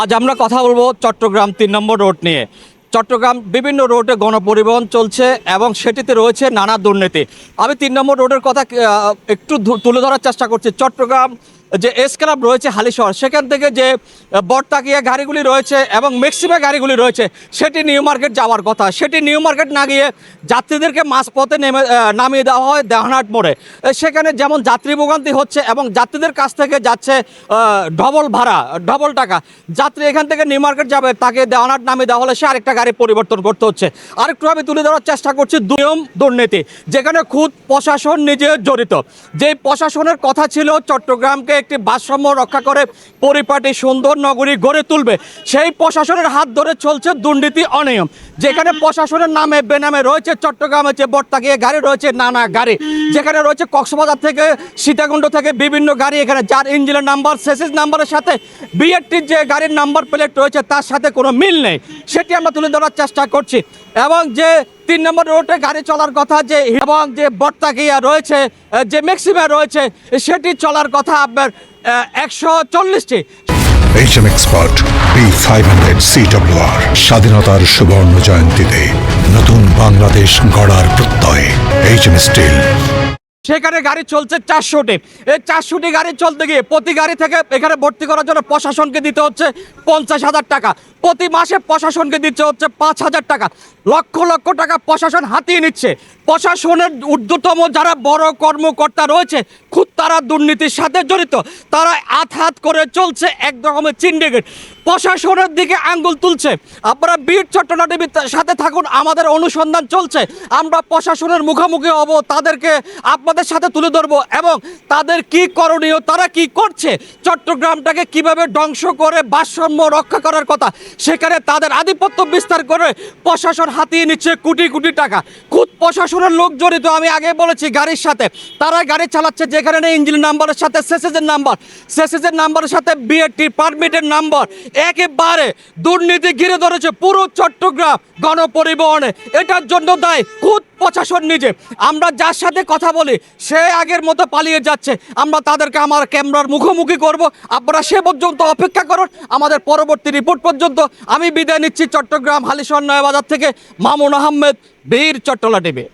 আজ আমরা কথা বলব চট্টগ্রাম তিন নম্বর রোড নিয়ে। চট্টগ্রাম বিভিন্ন রোডে গণপরিবহন চলছে এবং সেটিতে রয়েছে নানা দুর্নীতি। আমি তিন নম্বর রোডের কথা একটু তুলে ধরার চেষ্টা করছি। চট্টগ্রাম যে এস ক্লাব রয়েছে হালিশহর, সেখান থেকে যে বটতাকিয়া গাড়িগুলি রয়েছে এবং ম্যাক্সিমা গাড়িগুলি রয়েছে, সেটি নিউ মার্কেট যাওয়ার কথা। সেটি নিউ মার্কেট না গিয়ে যাত্রীদেরকে মাঝপথে নেমে নামিয়ে দেওয়া হয় দেহানাট মোড়ে। সেখানে যেমন যাত্রী ভোগান্তি হচ্ছে এবং যাত্রীদের কাছ থেকে যাচ্ছে ডবল ভাড়া, ডবল টাকা। যাত্রী এখান থেকে নিউ মার্কেট যাবে, তাকে দেওয়ানাট নামিয়ে দেওয়া হলে সে আরেকটা গাড়ি পরিবর্তন করতে হচ্ছে। আরেকটু আমি তুলে ধরার চেষ্টা করছি দুয়ম দুর্নীতি, যেখানে খুদ প্রশাসন নিজে জড়িত। যে প্রশাসনের কথা ছিল চট্টগ্রামকে একটি ভারসাম্য রক্ষা করে পরিপাটি সুন্দর নগরী গড়ে তুলবে। সেই প্রশাসনের হাত ধরে চলছে দুর্নীতি অনিয়ম। যেখানে প্রশাসনের নামে, বেনামে রয়েছে চট্টগ্রামে যে বর্তাকিয়ে গাড়ি, রয়েছে নানা গাড়ি। যেখানে রয়েছে কক্সবাজার থেকে, সীতাকুণ্ড থেকে বিভিন্ন গাড়ি, এখানে যার ইঞ্জিনের নাম্বার সেসিস নাম্বারের সাথে বিএটির যে গাড়ির নাম্বার প্লেট রয়েছে, তার সাথে কোনো মিল নেই। সেটি আমরা তুলে ধরার চেষ্টা করছি। এবং যে তিন নম্বর রোডে গাড়ি চলার কথা যে, এবং যে বর্তাকিয়া রয়েছে, যে ম্যাক্সিমা রয়েছে, সেটি চলার কথা আপনার একশো চল্লিশটি। H M expert B five hundred CWR স্বাধীনতার সুবর্ণ জয়ন্তীতে নতুন বাংলাদেশ গড়ার প্রত্যয় এইচ এম স্টিল সেখানে গাড়ি চলছে চারশোটি। এই চারশোটি গাড়ি চলতে গিয়ে প্রতি গাড়ি থেকে এখানে ভর্তি করার জন্য প্রশাসনকে দিতে হচ্ছে পঞ্চাশ হাজার টাকা। প্রতি মাসে প্রশাসনকে দিতে হচ্ছে পাঁচ হাজার টাকা। লক্ষ লক্ষ টাকা প্রশাসন হাতিয়ে নিচ্ছে। প্রশাসনের ঊর্ধ্বতম যারা বড় কর্মকর্তা রয়েছে, খুব তারা দুর্নীতির সাথে জড়িত। তারা আত হাত করে চলছে এক রকমের প্রশাসনের দিকে আঙ্গুল তুলছে। আপনারা বীর চট্টনাটিভির সাথে থাকুন, আমাদের অনুসন্ধান চলছে। আমরা প্রশাসনের মুখোমুখি হব, তাদেরকে আপনাদের সাথে তুলে ধরবো এবং তাদের কি করণীয়, তারা কি করছে, চট্টগ্রামটাকে কীভাবে ধ্বংস করে ভারসাম্য রক্ষা করার কথা, সেখানে তাদের আধিপত্য বিস্তার করে প্রশাসন হাতিয়ে নিচ্ছে কোটি কোটি টাকা। খুদ প্রশাসনের লোক জড়িত, আমি আগে বলেছি গাড়ির সাথে। তারা গাড়ি চালাচ্ছে যেখানে নেই, ইঞ্জিন নাম্বারের সাথে সেসেজের নাম্বার। সেসেজের নাম্বারের সাথে বিএটি পারমিটের নাম্বার। একেবারে দুর্নীতি ঘিরে ধরেছে পুরো চট্টগ্রাম গণপরিবহনে। এটার জন্য দায় খুদ প্রশাসন নিজে। আমরা যার সাথে কথা বলি, সে আগের মতো পালিয়ে যাচ্ছে। আমরা তাদেরকে আমার ক্যামেরার মুখোমুখি করব। আপনারা সে পর্যন্ত অপেক্ষা করুন। আমাদের পরবর্তী রিপোর্ট পর্যন্ত আমি বিদায় নিচ্ছি চট্টগ্রাম হালিশহর নয়াবাজার থেকে মামুন আহমেদ, বীর চট্টলা টিভি।